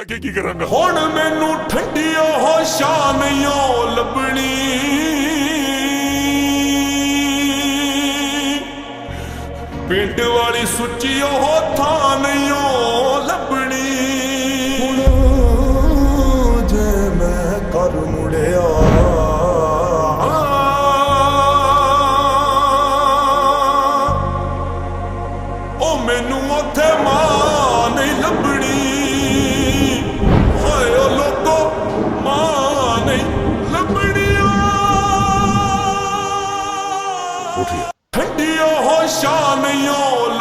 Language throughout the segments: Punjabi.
ਅੱਗੇ ਕੀ ਕਰਾਂਗਾ? ਹੁਣ ਮੈਨੂੰ ਠੰਡੀ ਉਹ ਸ਼ਾਹ ਨਹੀਂ ਓ ਲੱਭਣੀ। ਪਿੰਡ ਵਾਲੀ ਸੁੱਚੀ ਉਹ ਥਾਂ ਨਹੀਂ ਓ ਲੱਭਣੀ। ਹੁਣ ਜੇ ਮੈਂ ਕਰ ਮੁੜਿਆ। ਉਹ ਮੈਨੂੰ ਉੱਥੇ ਮਾਂ ਨਹੀਂ ਲੱਭਣੀ।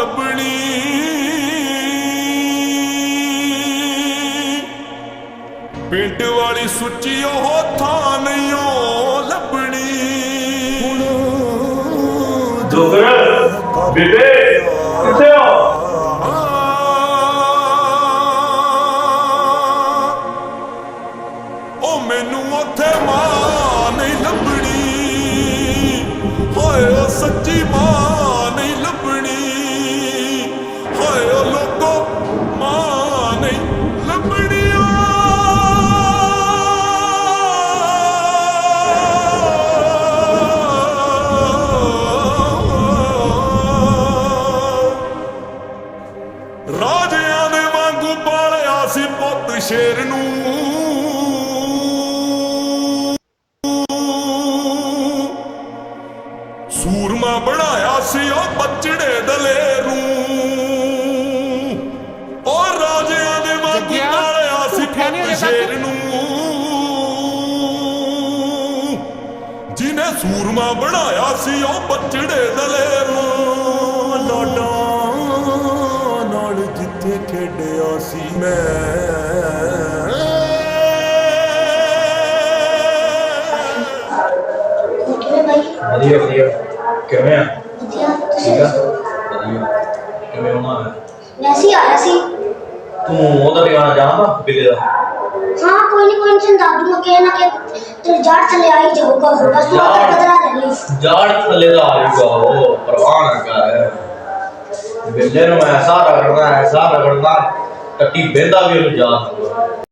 ਲੱਭਣੀ ਪਿੰਡ ਵਾਲੀ ਸੁੱਚੀ ਉਹ ਥਾਂ ਨਹੀਂ ਉਹ ਲੱਭਣੀ। ਹੁਣ ਜੋਗਰ ਬੇਬੇ ਕਿੱਥੇ ਹੋ? ਉਹ ਮੈਨੂੰ ਉੱਥੇ ਮਾਂ ਨਹੀਂ ਲੱਭਣੀ। ਹੋਏ ਉਹ ਸੱਚੀ ਰਾਜਿਆਂ ਦੇ ਵਾਂਗੂ ਪਾਲਿਆ ਸੀ ਪੁੱਤ ਸ਼ੇਰ ਨੂੰ। ਸੂਰਮਾ ਬਣਾਇਆ ਸੀ ਉਹ ਬੱਚੜੇ ਦਲੇਰ। ਨੂੰ ਉਹ ਰਾਜਿਆਂ ਦੇ ਵਾਂਗੂ ਪਾਲਿਆ ਸੀ ਪੁੱਤ। ਸ਼ੇਰ ਨੂੰ। ਜਿਨੇ ਸੂਰਮਾ ਬਣਾਇਆ ਸੀ ਉਹ ਬੱਚੜੇ ਦਲੇਰ। ਨੂੰ ਲਾਡਾਂ। ਨਾਲ ਜਿੱਥੇ ਖੇਡਿਆ ਸੀ ਮੈਂ ਕਿਵੇਂ ਬਾਈ ਵਧੀਆ ਵਧੀਆ ਕਿਵੇਂ ਆ ਵਧੀਆ ਤੁਸੀਂ ਠੀਕ ਆ ਦੱਸੋ ਵਧੀਆ ਕਿਵੇਂ ਹੋਣਾ ਵੈਸੇ ਹੀ ਆਇਆ ਸੀ ਤੂੰ ਉਹਦਾ ਟਿਕਾਣਾ ਜਾਣਦਾ ਬਿੱਲੇ ਦਾ ਹਾਂ ਕੋਈ ਨਹੀਂ ਕੋਈ ਨਹੀਂ ਦੱਸ ਦੂੰਗਾ ਕਿ ਨਾ ਕਿ ਤੇ ਜੜ ਥੱਲੇ ਆ ਹੀ ਜਾਊਗਾ ਫਿਰ ਬਸ ਤੂੰ ਜਾੜ। ਆਪੇ ਬਦਲਾ ਲੈ ਲਈ ਜਾੜ ਥੱਲੇ ਦਾ ਆ ਜਾਊਗਾ ਉਹ ਪਰਵਾਹ ਨਾ ਕਰ ਬਿੱਲੇ ਨੂੰ ਐਸਾ ਰਗੜਨਾ ਐਸਾ ਰਗੜਨਾ ਕੱਟੀ ਬਹਿੰਦਾ ਵੀ ਉਹਨੂੰ ਜਾ ਸਕਦਾ